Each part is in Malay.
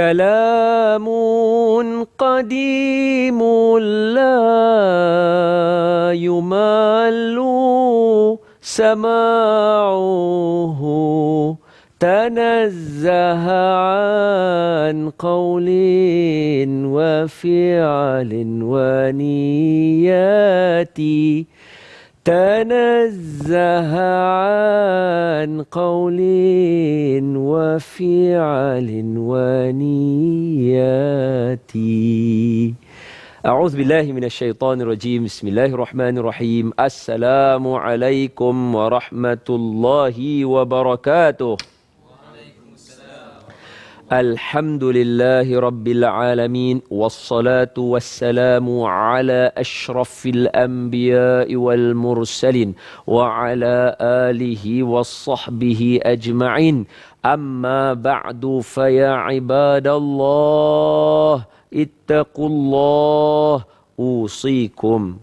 كلام قديم لا يمل سماعه. تنزه عن قول وفعل ونيات تنزه عن قول وفعل ونيات. أعوذ بالله من الشيطان الرجيم. بسم الله الرحمن الرحيم. السلام عليكم ورحمة الله وبركاته. الحمد لله رب العالمين والصلاة والسلام على أشرف الأنبياء والمرسلين وعلى آله وصحبه أجمعين. أما بعد فيا عباد الله اتقوا الله أوصيكم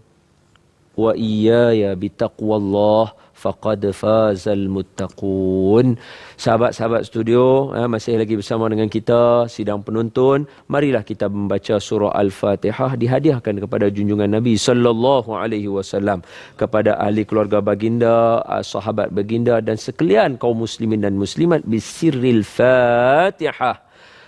وإياي بتقوى الله. Faqad fazal muttaqun. Sahabat-sahabat studio, eh, masih lagi bersama dengan kita sidang penonton. Marilah kita membaca surah Al-Fatihah dihadiahkan kepada junjungan Nabi sallallahu alaihi wasallam kepada ahli keluarga baginda, ah, sahabat baginda dan sekalian kaum muslimin dan muslimat bisirril Fatihah.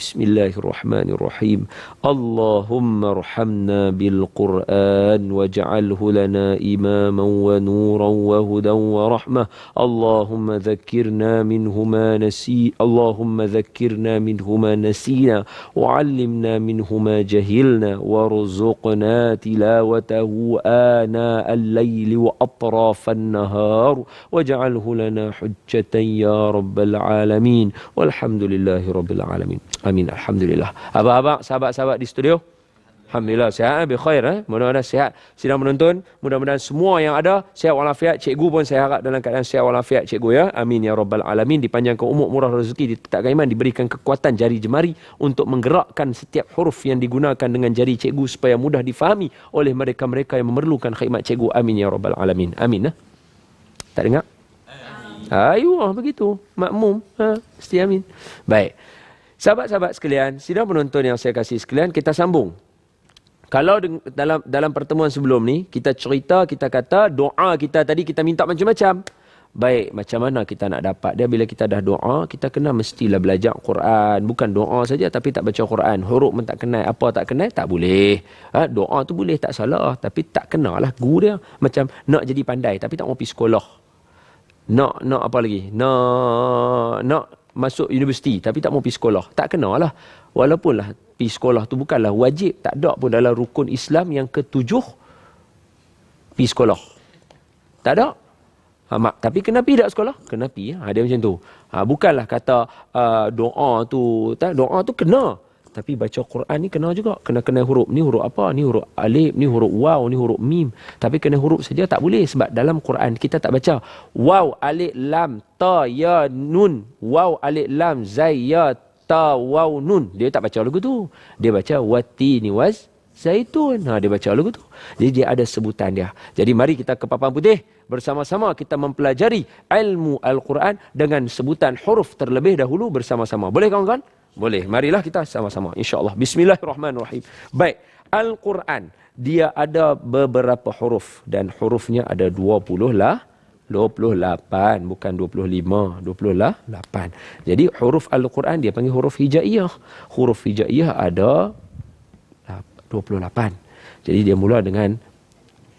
بسم الله الرحمن الرحيم. اللهم ارحمنا بالقرآن واجعله لنا إماما ونورا وهدى ورحمة. اللهم ذكرنا منه ما نسي اللهم ذكرنا منه ما نسينا. وعلمنا منه ما جهلنا. وارزقنا تلاوته آناء الليل وأطراف النهار. واجعله لنا حجة يا رب العالمين. والحمد لله رب العالمين. Amin. Alhamdulillah. Abang-abang, sahabat-sahabat di studio. Alhamdulillah. Sihat, eh? khair. Eh? Mudah-mudahan sihat. Sidang menonton. Mudah-mudahan semua yang ada. Sihat walafiat. Cikgu pun saya harap dalam keadaan sihat walafiat. Cikgu ya. Amin. Ya Rabbal Alamin. Dipanjangkan umur, murah rezeki. Ditetapkan iman. Diberikan kekuatan jari jemari. Untuk menggerakkan setiap huruf yang digunakan dengan jari cikgu. Supaya mudah difahami oleh mereka-mereka yang memerlukan khidmat cikgu. Amin. Ya Rabbal Alamin. Amin. Eh? Tak dengar? Ayuh, begitu. Makmum. Ha, mesti amin. Baik. Sahabat-sahabat sekalian, sidang penonton yang saya kasih sekalian, kita sambung. Kalau dalam dalam pertemuan sebelum ni, kita cerita, kita kata doa kita tadi kita minta macam-macam. Baik, macam mana kita nak dapat dia bila kita dah doa, kita kena mestilah belajar Quran. Bukan doa saja tapi tak baca Quran. Huruf pun tak kenal, apa tak kenal, tak boleh. Ha, doa tu boleh, tak salah. Tapi tak kenal lah guru dia. Macam nak jadi pandai tapi tak mau pergi sekolah. Nak, nak apa lagi? Nak, nak masuk universiti tapi tak mau pergi sekolah. Tak kena lah. Walaupun lah pergi sekolah tu bukanlah wajib. Tak ada pun dalam rukun Islam yang ketujuh pergi sekolah. Tak ada. Ha, mak, tapi kena pergi tak sekolah? Kena pergi. Ha, dia macam tu. Ha, bukanlah kata uh, doa tu. Tak, doa tu kena. Tapi baca Quran ni kena juga. Kena kena huruf. Ni huruf apa? Ni huruf alif, ni huruf waw, ni huruf mim. Tapi kena huruf saja tak boleh sebab dalam Quran kita tak baca waw, alif, lam, ta, ya, nun. Waw, alif, lam, zai, ya, ta, waw, nun. Dia tak baca lagu tu. Dia baca wati ni waz zaitun. Ha, dia baca lagu tu. Jadi dia ada sebutan dia. Jadi mari kita ke papan putih. Bersama-sama kita mempelajari ilmu Al-Quran dengan sebutan huruf terlebih dahulu bersama-sama. Boleh kawan-kawan? Boleh. Marilah kita sama-sama. InsyaAllah. Bismillahirrahmanirrahim. Baik. Al-Quran. Dia ada beberapa huruf. Dan hurufnya ada 20 lah. 28. Bukan 25. 28. Jadi huruf Al-Quran dia panggil huruf hijaiyah. Huruf hijaiyah ada 28. Jadi dia mula dengan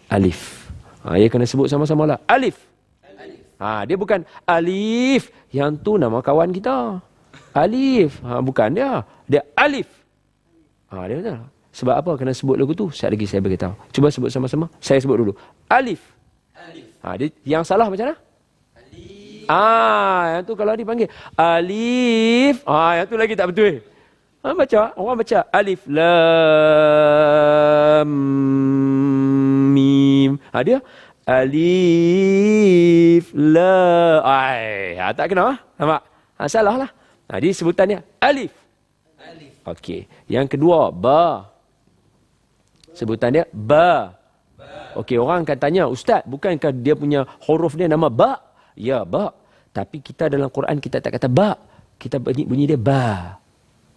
alif. Ha, ia kena sebut sama-sama lah. Alif. Ha, dia bukan alif. Yang tu nama kawan kita. Alif. Ha, bukan dia. Dia alif. Ha, dia betul. Sebab apa kena sebut lagu tu? Sekejap lagi saya beritahu. Cuba sebut sama-sama. Saya sebut dulu. Alif. Alif. Ha, dia, yang salah macam mana? Alif. Ah, yang tu kalau dipanggil alif. Ah, yang tu lagi tak betul. Ha, baca. Orang baca alif lam mim. Ha, dia alif la. Ai, ha, tak kena. Nampak? Ha, salah lah. Ha, dia sebutannya alif. Alif. Okey. Yang kedua, ba. Sebutan dia ba. Okey, orang akan tanya, Ustaz, bukankah dia punya huruf dia nama ba? Ya, ba. Tapi kita dalam Quran kita tak kata ba. Kita bunyi, bunyi dia ba.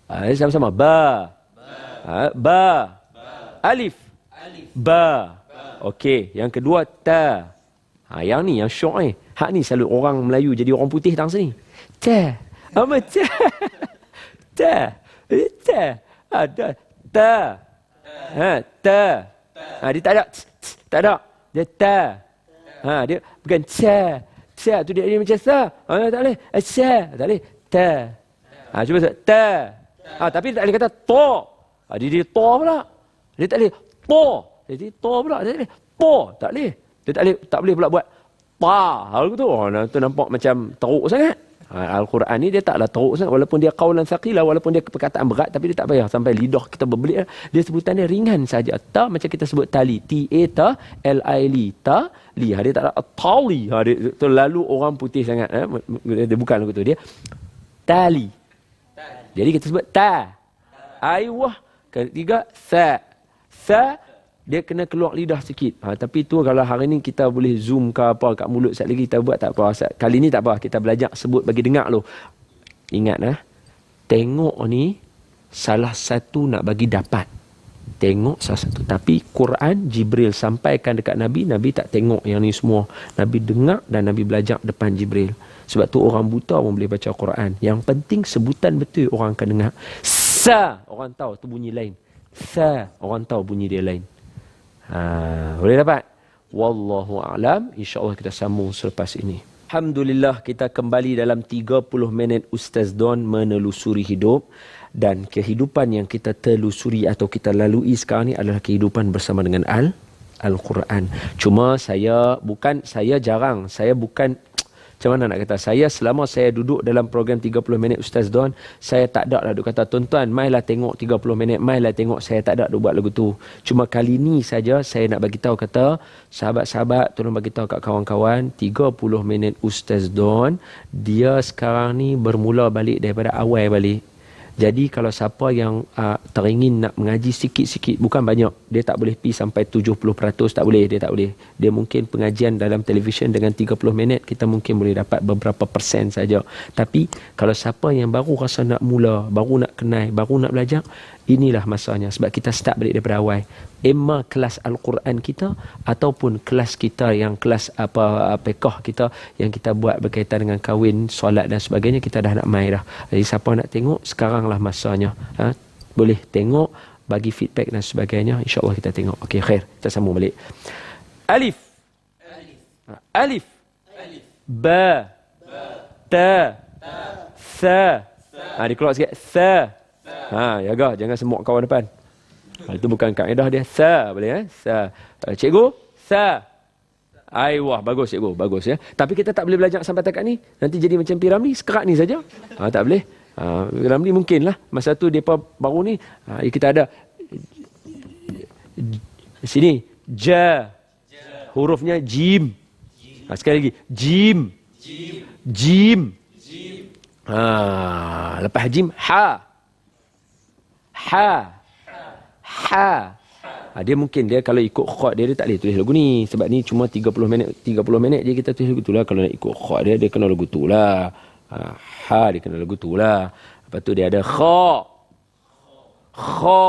Ha, sama-sama. Ba. Ba. Ha, ba. ba. Alif. Alif. Ba. ba. Okey, yang kedua ta. Ha, yang ni yang syok ni. Hak ni selalu orang Melayu jadi orang putih dalam sini. Ta. Apa ta? Ta. Ta. Ada ta. Ha, ta. Ha, dia tak ada. Tak ada. Dia ta. Ha, dia bukan ta. Ta tu dia, dia macam sa. Ha, tak boleh. Sa. Tak boleh. Ta. Ha, cuba sebut. Ta. Ha, tapi tak boleh kata to. Ha, dia, dia to pula. Dia tak boleh. To. Jadi to pula. Dia tak boleh. Po. Tak boleh. Dia tak boleh, tak boleh pula buat pa. Hal tu. Oh, tu nampak macam teruk sangat. Ha, Al-Quran ni dia taklah teruk sangat. Walaupun dia qaulan thaqila walaupun dia perkataan berat tapi dia tak payah. Sampai lidah kita berbelit dia sebutan dia ringan saja. Ta macam kita sebut tali. T a ta l i l ta li. Ha, dia tak ada tali. Ha, dia terlalu orang putih sangat eh? dia bukan lagu tu dia. Tali. Jadi kita sebut ta. Aiwah. Ketiga sa. Sa dia kena keluar lidah sikit. Ha, tapi tu kalau hari ni kita boleh zoom ke apa kat mulut sekali lagi kita buat tak apa. Kali ni tak apa. Kita belajar sebut bagi dengar lu. Ingat eh. Tengok ni salah satu nak bagi dapat. Tengok salah satu. Tapi Quran Jibril sampaikan dekat Nabi. Nabi tak tengok yang ni semua. Nabi dengar dan Nabi belajar depan Jibril. Sebab tu orang buta pun boleh baca Quran. Yang penting sebutan betul orang akan dengar. Sa. Orang tahu tu bunyi lain. Sa. Orang tahu bunyi dia lain. Ha, boleh dapat? Wallahu a'lam. Insya-Allah kita sambung selepas ini. Alhamdulillah kita kembali dalam 30 minit Ustaz Don menelusuri hidup dan kehidupan yang kita telusuri atau kita lalui sekarang ni adalah kehidupan bersama dengan Al Al-Quran. Cuma saya bukan saya jarang, saya bukan macam mana nak kata? Saya selama saya duduk dalam program 30 minit Ustaz Don saya tak ada lah. Duk kata tuan-tuan mailah tengok 30 minit mailah tengok. Saya tak ada duk buat lagu tu. Cuma kali ni saja saya nak bagi tahu kata sahabat-sahabat tolong bagi tahu kat kawan-kawan 30 minit Ustaz Don dia sekarang ni bermula balik daripada awal balik jadi kalau siapa yang uh, teringin nak mengaji sikit-sikit, bukan banyak, dia tak boleh pi sampai 70%, tak boleh, dia tak boleh. Dia mungkin pengajian dalam televisyen dengan 30 minit, kita mungkin boleh dapat beberapa persen saja. Tapi kalau siapa yang baru rasa nak mula, baru nak kenal, baru nak belajar, inilah masanya sebab kita start balik daripada awal. Emma kelas al-Quran kita ataupun kelas kita yang kelas apa fiqh kita yang kita buat berkaitan dengan kahwin solat dan sebagainya kita dah nak mai dah. Jadi siapa nak tengok sekaranglah masanya. Ha? boleh tengok bagi feedback dan sebagainya insyaallah kita tengok. Okey khair. Kita sambung balik. Alif. Alif. Alif alif ba. Ba. Ta. Ta sa. Ha dikeluar sikit. Sa Ha, jaga jangan semuk kawan depan. Ha, itu bukan kaedah dia. Sa boleh eh? Sa. Uh, cikgu, sa. Ai wah bagus cikgu, bagus ya. Tapi kita tak boleh belajar sampai takat ni. Nanti jadi macam piramli, sekerat ni saja. Ha, tak boleh. Ha, piramli mungkinlah. Masa tu depa baru ni, ha, kita ada sini ja. Hurufnya jim. Ha, sekali lagi jim. Jim. Jim. Ha, lepas jim ha ha. Ha. Ha. Dia mungkin dia kalau ikut khot dia dia tak boleh tulis lagu ni. Sebab ni cuma 30 minit 30 minit je kita tulis lagu tu lah. Kalau nak ikut khot dia dia kena lagu tu lah. Ha, ha dia kena lagu tu lah. Lepas tu dia ada kha kha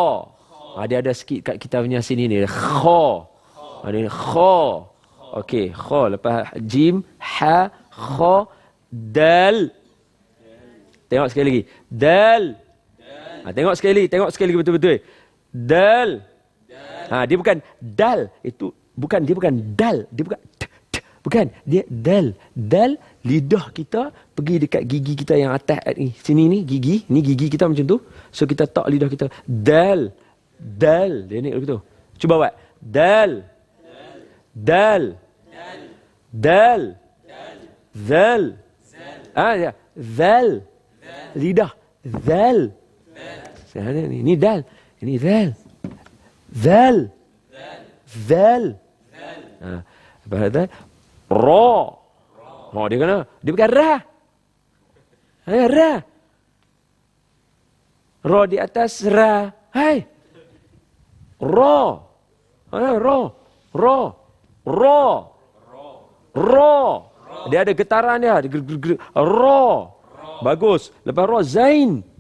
ha, dia ada sikit kat kita punya sini ni. Kha ha, dia kha okey kha lepas jim ha kha dal. Tengok sekali lagi. Dal Ha, tengok sekali, tengok sekali betul-betul. Dal. Ha, dia bukan dal. Itu bukan dia bukan dal, dia bukan t, t, bukan dia dal. Dal lidah kita pergi dekat gigi kita yang atas ni. Sini ni gigi, ni gigi kita macam tu. So kita tak lidah kita. Dal. Dal. Dia ni begitu. Cuba buat. Dal. Dal. Dal. Zal. Ah ya. Zal. Lidah. Zal. Zal. Ini, ini dal. Ini zal. Zal. Zal. Ha. Apa kata? Ra. Oh, dia kena. Dia bukan ra. Ha, ra. Ra di atas ra. Hai. Ra. Ha, ra. Ra. Ra. Ra. Dia ada getaran dia. Ra. Bagus. Lepas ra zain.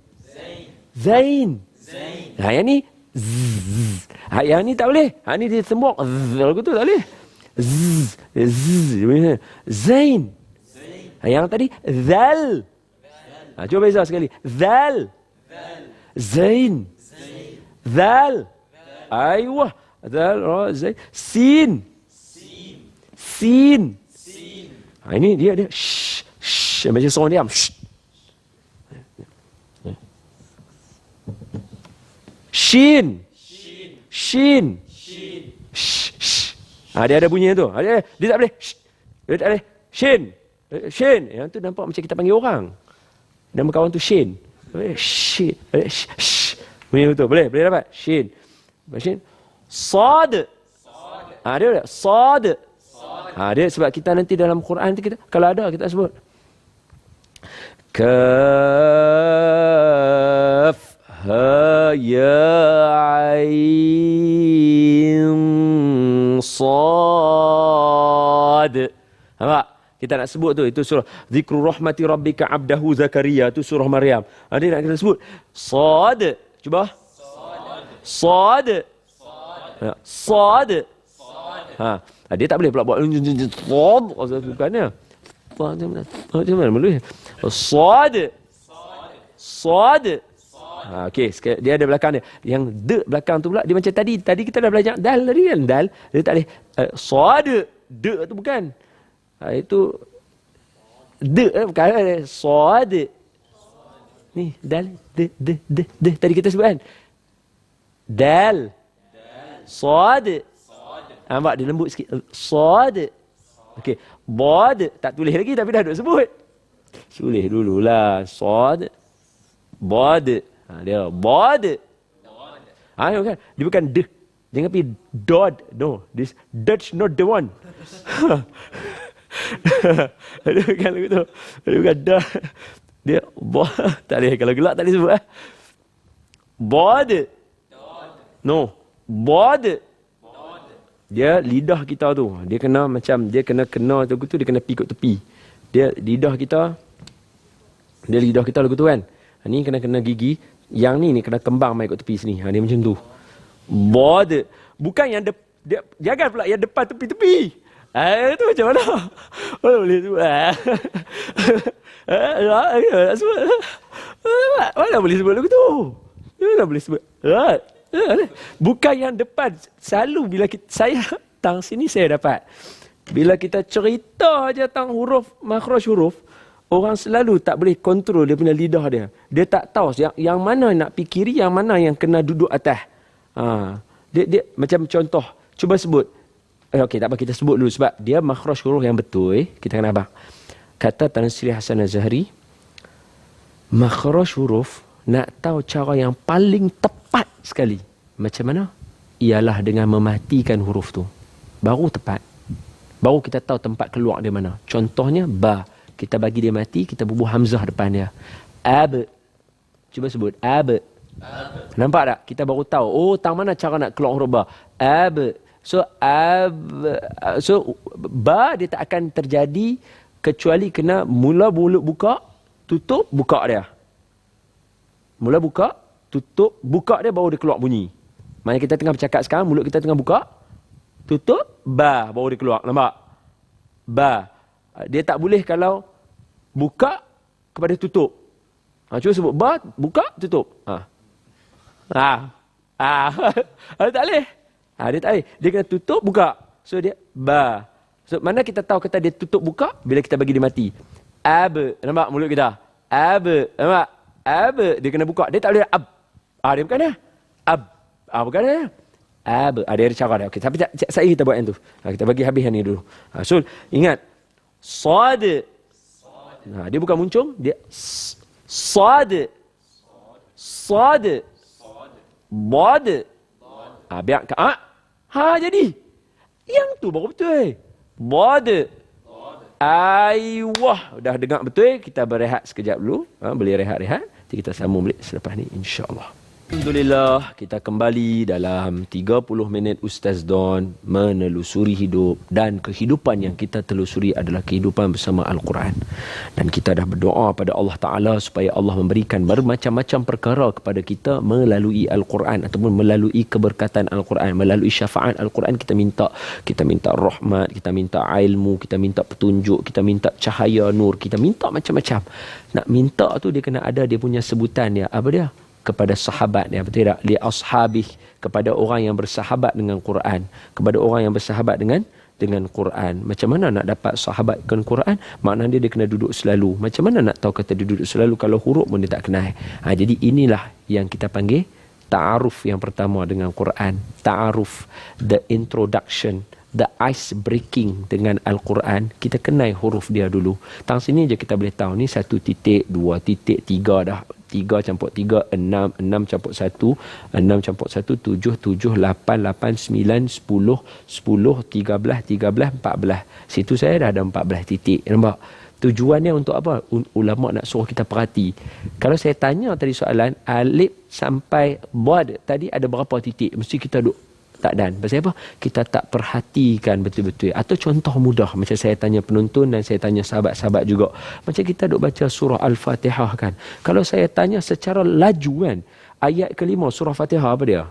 Zain. Zain. Ha, yang ni zzz. Ha, yang ni tak boleh. Ha, ni dia sembok. Zzz. Lagu tu tak boleh. Zzz. Zzz. Zain. Ha, yang tadi zal. Ha, cuba beza sekali. Zal. Zain. Zal. Aywa. Zal. Ra. Zain. Sin. Sin. Ha, ini dia dia. Shh. Shh. Macam seorang diam. Shh. Shin. Shin. Shh. Shh. Ha, dia ada bunyi tu. Ha, dia, dia tak boleh. Shh. Dia tak boleh. Shin. Eh, Shin. Yang tu nampak macam kita panggil orang. Nama kawan tu Shin. Shin. Shh. Bunyi tu. Boleh? Boleh dapat? Shin. Shin. Sad. Ha, dia ada. Sad. Ha, dia sebab kita nanti dalam Quran nanti kita kalau ada kita sebut. Kaf Kita nak sebut tu itu surah Zikru rahmati rabbika abdahu Zakaria tu surah Maryam. Ha, dia nak kita sebut sad. Cuba. Sad. Sad. Sad. Ha. Ha, dia tak boleh pula buat sad bukannya. Macam mana boleh? Sad. Sad. Ha, okey, dia ada belakang dia. Yang de belakang tu pula dia macam tadi. Tadi kita dah belajar dal tadi kan dal. Dia tak boleh uh, sad. De tu bukan. Ha, itu de eh, bukan eh, sad. Ni dal de de de de tadi kita sebut kan. Dal. Sad. Nampak dia lembut sikit. Sad. Okey. Bod. Tak tulis lagi tapi dah duk sebut. Tulis dululah. Sad. Bod. Ha, dia bod. Ha, bukan. Dia bukan de. Jangan pergi dod. No. This Dutch not the one. dia bukan lagu tu. Dia bukan dod. Dia bod. Tak boleh. Kalau gelap tak boleh sebut. Eh. Bod. No. Bod. Dia lidah kita tu. Dia kena macam, dia kena kena tu, tu dia kena pergi kat tepi. Dia lidah kita, dia lidah kita lagu tu kan. Ha, ni kena kena gigi. Yang ni ni kena kembang mai kat tepi sini. Ha, dia macam tu. Bod. Bukan yang de, dia, jangan pula yang depan tepi-tepi. Itu macam mana? Mana boleh sebut? Ha. Mana boleh sebut lagu tu? Mana boleh sebut? Ha. Bukan yang depan. Selalu bila kita, saya tang sini saya dapat. Bila kita cerita aja tentang huruf, makhraj huruf, orang selalu tak boleh kontrol dia punya lidah dia. Dia tak tahu yang, yang mana nak fikiri, yang mana yang kena duduk atas. Ha. Dia, dia, macam contoh, cuba sebut. Eh, Okey, tak apa kita sebut dulu sebab dia makhraj huruf yang betul. Eh. Kita kena abang. Kata Tan Sri Hasan Az-Zahri, makhraj huruf nak tahu cara yang paling tepat sekali. Macam mana? Ialah dengan mematikan huruf tu. Baru tepat. Baru kita tahu tempat keluar dia mana. Contohnya, ba. Kita bagi dia mati, kita bubuh hamzah depan dia. Ab. Cuba sebut. Ab. Nampak tak? Kita baru tahu. Oh, tang mana cara nak keluar huruf ba. Ab. So, ab. So, ba dia tak akan terjadi kecuali kena mula mulut buka, tutup, buka dia. Mula buka, tutup, buka dia baru dia keluar bunyi. Maksudnya kita tengah bercakap sekarang, mulut kita tengah buka, tutup, ba, baru dia keluar. Nampak? Ba. Dia tak boleh kalau buka kepada tutup. Ha, cuba sebut, ba, buka, tutup. Ha. Ha. Ha. ha. tak boleh. Ha, dia tak boleh. Dia kena tutup, buka. So dia, ba. So, mana kita tahu kata dia tutup buka bila kita bagi dia mati. Ab, nampak mulut kita? Ab, nampak? Ab, dia kena buka. Dia tak boleh ab. Ah, dia bukan dia. Ab. Ah, bukan dia. Ab. Ah, dia ada cara dia. Okey, tapi saya kita buat yang tu. Ah, kita bagi habis yang ni dulu. Ah, so, ingat. Sad. Nah, dia bukan muncung, dia sad. Sad. Bad. Ah, biar ah. Ha jadi. Yang tu baru betul. Bad. Aiwah. Dah dengar betul. Kita berehat sekejap dulu. Ha, boleh rehat-rehat. Nanti kita sambung balik selepas ni. InsyaAllah. Alhamdulillah kita kembali dalam 30 minit Ustaz Don menelusuri hidup dan kehidupan yang kita telusuri adalah kehidupan bersama Al-Quran. Dan kita dah berdoa pada Allah Ta'ala supaya Allah memberikan bermacam-macam perkara kepada kita melalui Al-Quran ataupun melalui keberkatan Al-Quran, melalui syafaat Al-Quran kita minta kita minta rahmat, kita minta ilmu, kita minta petunjuk, kita minta cahaya nur, kita minta macam-macam. Nak minta tu dia kena ada dia punya sebutan dia. Apa dia? Kepada sahabat ya betul tak? Li ashabih kepada orang yang bersahabat dengan Quran kepada orang yang bersahabat dengan dengan Quran. Macam mana nak dapat sahabat dengan Quran? Maknanya dia, dia kena duduk selalu. Macam mana nak tahu kata dia duduk selalu kalau huruf pun dia tak kenal? Ha, jadi inilah yang kita panggil ta'aruf yang pertama dengan Quran. Ta'aruf the introduction the ice breaking dengan Al-Quran, kita kenal huruf dia dulu. Tang sini je kita boleh tahu. Ni satu titik, dua titik, tiga dah. Tiga campur tiga, enam, enam campur satu, enam campur satu, tujuh, tujuh, lapan, lapan, sembilan, sepuluh, sepuluh, tiga belah, tiga belah, empat belah. Situ saya dah ada empat belah titik. Nampak? Tujuannya untuk apa? Ulama nak suruh kita perhati. Kalau saya tanya tadi soalan, alif sampai buad tadi ada berapa titik? Mesti kita duk tak dan. Pasal apa? Kita tak perhatikan betul-betul. Atau contoh mudah macam saya tanya penonton dan saya tanya sahabat-sahabat juga. Macam kita duk baca surah Al-Fatihah kan. Kalau saya tanya secara laju kan. Ayat kelima surah Fatihah apa dia?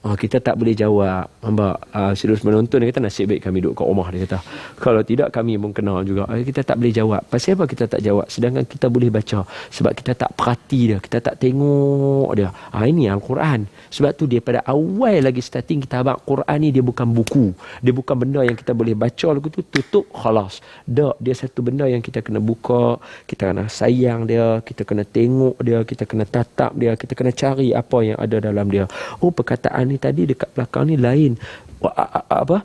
Oh, kita tak boleh jawab. Hamba uh, serius menonton dia kata nasib baik kami duduk kat rumah dia kata. Kalau tidak kami pun kenal juga. Uh, kita tak boleh jawab. Pasal apa kita tak jawab? Sedangkan kita boleh baca sebab kita tak perhati dia, kita tak tengok dia. Ah uh, ini Al-Quran. Sebab tu dia pada awal lagi starting kita abang Quran ni dia bukan buku. Dia bukan benda yang kita boleh baca lagu tu tutup khalas. Dak dia satu benda yang kita kena buka, kita kena sayang dia, kita kena tengok dia, kita kena tatap dia, kita kena cari apa yang ada dalam dia. Oh perkataan ni tadi dekat belakang ni lain. Apa?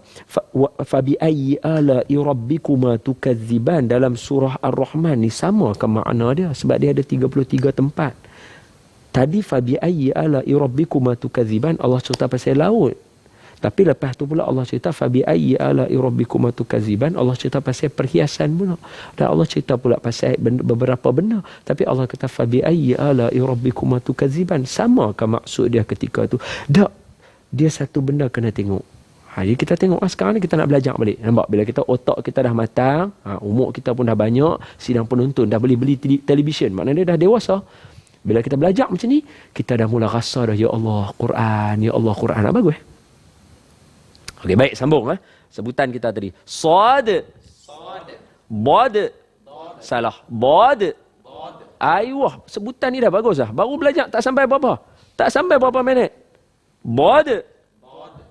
Fa bi ayyi ala rabbikuma tukadziban. Dalam surah ar-rahman ni sama ke makna dia sebab dia ada 33 tempat. Tadi fa bi ayyi ala rabbikuma tukadziban Allah cerita pasal laut. Tapi lepas tu pula Allah cerita fa bi ayyi ala rabbikuma tukadziban Allah cerita pasal perhiasan pula. Dan Allah cerita pula pasal beberapa benda. Tapi Allah kata fa bi ayyi ala rabbikuma tukadziban. Sama ke maksud dia ketika tu. Dak dia satu benda kena tengok. Ha, jadi kita tengok ah, sekarang ni kita nak belajar balik. Nampak bila kita otak kita dah matang, ha, umur kita pun dah banyak, sidang penonton dah boleh beli televisyen. Maknanya dia dah dewasa. Bila kita belajar macam ni, kita dah mula rasa dah, Ya Allah, Quran, Ya Allah, Quran. Ha, bagus. Okey, baik, sambung. Ha. Sebutan kita tadi. Sad. Sad. Bad. Salah. Bad. Ayuh, sebutan ni dah bagus lah. Baru belajar, tak sampai berapa. Tak sampai berapa minit. Bod.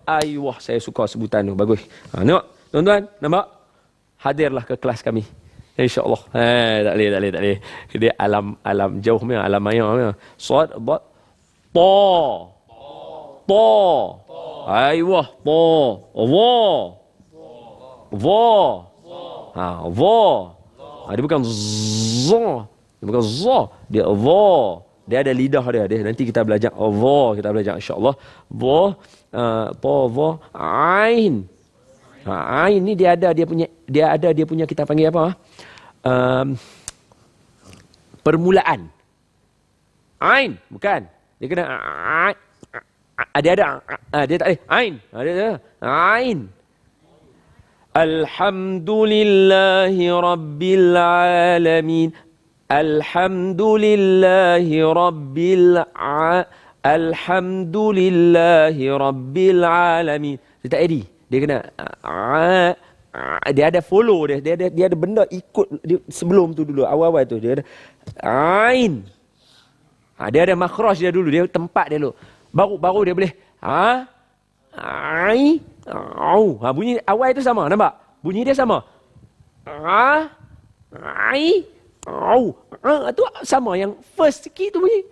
Ayuh, saya suka sebutan tu. Bagus. Ha, tengok. Tuan-tuan, nampak? Hadirlah ke kelas kami. InsyaAllah. Eh, tak boleh, tak boleh, tak boleh. Dia alam alam jauh punya, alam maya punya. Sod, bod. Po. Po. Ayuh, po. Wo. Wo. Ha, wo. Ha, dia bukan zo. Dia bukan zo. Dia wo. Dia ada lidah dia. dia. Nanti kita belajar va, kita belajar insya-Allah. Va uh, po va ain. Ha, ain ni dia ada dia punya dia ada dia punya kita panggil apa? Um, permulaan. Ain, bukan. Dia kena ain. Dia ada dia tak ada ain. Dia ada ain. Alhamdulillahi rabbil alamin. Alhamdulillahi Rabbil Alhamdulillahi Rabbil Alamin. Dia tak edit. Dia kena dia ada follow dia. Dia ada dia ada benda ikut dia, sebelum tu dulu awal-awal tu dia ada ain. Ha, dia ada makhraj dia dulu, dia tempat dia dulu. Baru baru dia boleh ha ai au. Ha bunyi awal itu sama nampak? bunyi dia sama. A, ai, au. A tu sama yang first sikit tu bunyi.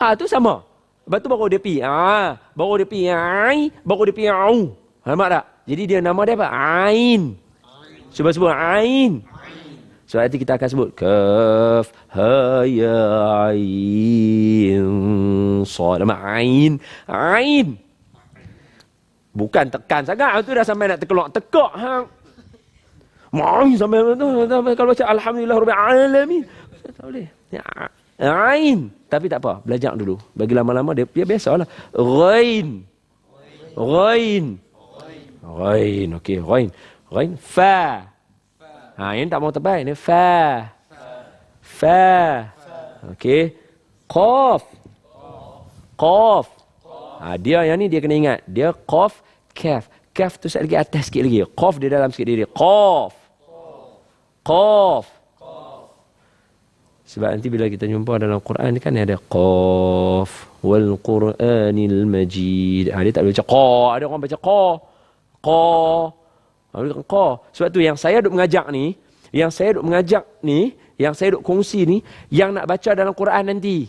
A, tu sama. Lepas tu baru dia pi. A, baru dia pi ai, baru dia pi au. Nampak tak? Jadi dia nama dia apa? Ain. Cuba sebut ain. So nanti kita akan sebut kaf ha ya ain sad nama ain ain bukan tekan sangat tu dah sampai nak terkelak tekak ha mai sampai tu kalau baca alhamdulillah rabbil alamin tak boleh ya, ain tapi tak apa belajar dulu bagi lama-lama dia, dia biasalah ghain ghain ghain okey ghain ghain fa Ha, ini tak mau terbaik. Ini fa. Fa. Okey. Qaf. Qaf. Ha, dia yang ni dia kena ingat. Dia qaf, kaf. Kaf tu sekali lagi atas sikit lagi. Qaf dia dalam sikit dia. Qaf. Qaf. Sebab nanti bila kita jumpa dalam Quran kan ada qaf wal Quranil Majid. Ha, dia tak boleh baca qa. Ada orang baca qa. Qa. Kau. Sebab tu yang saya duk mengajak ni, yang saya duk mengajak ni, yang saya duk kongsi ni, yang nak baca dalam Quran nanti.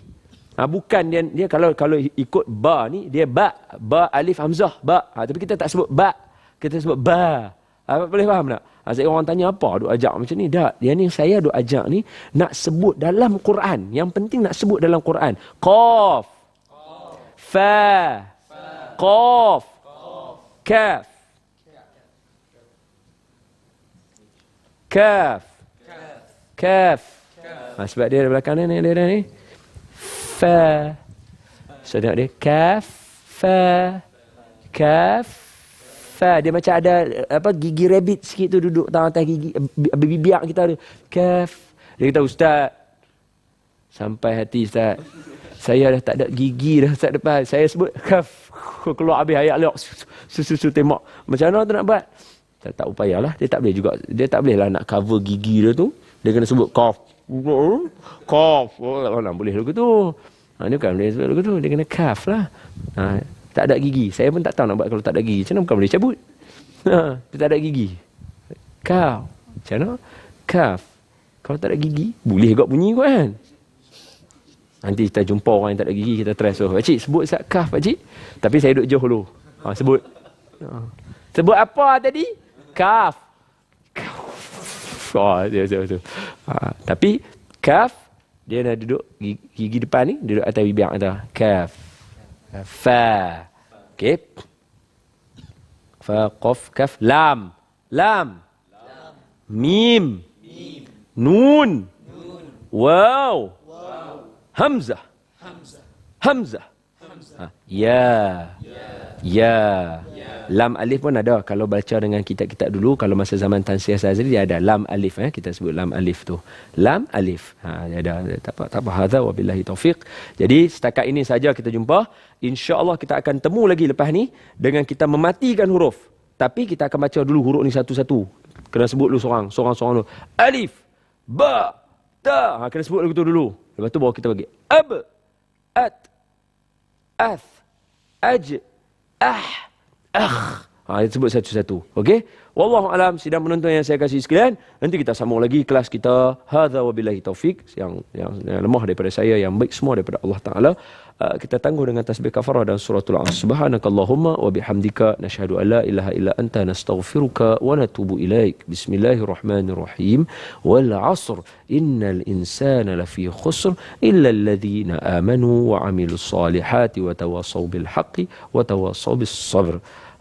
Ha, bukan dia, dia kalau kalau ikut ba ni, dia ba, ba alif hamzah, ba. Ha, tapi kita tak sebut ba. Kita sebut ba. Ha, boleh faham tak? Ha, saya orang tanya apa duk ajak macam ni? Tak. Dia ni saya duk ajak ni nak sebut dalam Quran. Yang penting nak sebut dalam Quran. Qaf. Fa. Qaf. Kaf. Kaf. Kaf. Ha, sebab dia di belakang ni, dia, dia ni. Fa. So tengok dia. Kaf. Fa. Kaf. Fa. Dia macam ada apa gigi rabbit sikit tu duduk tangan atas gigi baby biak kita tu. Kaf. Dia kata ustaz. Sampai hati ustaz. Saya dah tak ada gigi dah ustaz depan. Saya sebut kaf. Keluar habis ayat liok. Susu-susu tembak. Macam mana tu nak buat? tak, tak upayalah dia tak boleh juga dia tak boleh lah nak cover gigi dia tu dia kena sebut cough cough oh, nak boleh lagu tu ha, dia bukan boleh sebut lagu tu dia kena cough lah ha, tak ada gigi. Saya pun tak tahu nak buat kalau tak ada gigi. Macam mana bukan boleh cabut? Ha, tak ada gigi. Cough macam mana? Cough kalau tak ada gigi boleh juga bunyi kot kan? Nanti kita jumpa orang yang tak ada gigi kita try so pakcik sebut sat cough pakcik. Tapi saya duduk jauh dulu. Ha, sebut. Ha. sebut apa tadi? Kaf. Oh, dia, dia, dia. Ha, tapi kaf dia dah duduk gigi, gigi depan ni duduk atas bibir atas kaf. Fa. Okey. Fa qaf kaf lam. Lam. lam. Mim. Mim. Nun. Nun. Wow. Ya. Ya. Lam alif pun ada kalau baca dengan kitab-kitab dulu kalau masa zaman Tan Sri dia ada lam alif eh kita sebut lam alif tu. Lam alif. Ha dia ada tak apa tak apa hadza wabillahi taufik. Jadi setakat ini saja kita jumpa. Insya-Allah kita akan temu lagi lepas ni dengan kita mematikan huruf. Tapi kita akan baca dulu huruf ni satu-satu. Kena sebut dulu seorang, seorang-seorang dulu. Alif, ba, ta. Ha kena sebut dulu dulu. Lepas tu baru kita bagi ab, at, ath, aj, ah ah. Ha, dia sebut satu-satu. Okey? Wallahu alam sidang penonton yang saya kasih sekalian. Nanti kita sambung lagi kelas kita. Hadza wabillahi taufik yang, yang yang lemah daripada saya yang baik semua daripada Allah Taala. Uh, kita tangguh dengan tasbih kafarah dan suratul as. Subhanakallahumma wa bihamdika nashhadu an la ilaha illa anta nastaghfiruka wa natubu ilaik. Bismillahirrahmanirrahim. Wal 'asr innal insana lafi khusr illa alladhina amanu wa 'amilus salihati wa tawassaw bil haqqi wa tawassaw bis sabr.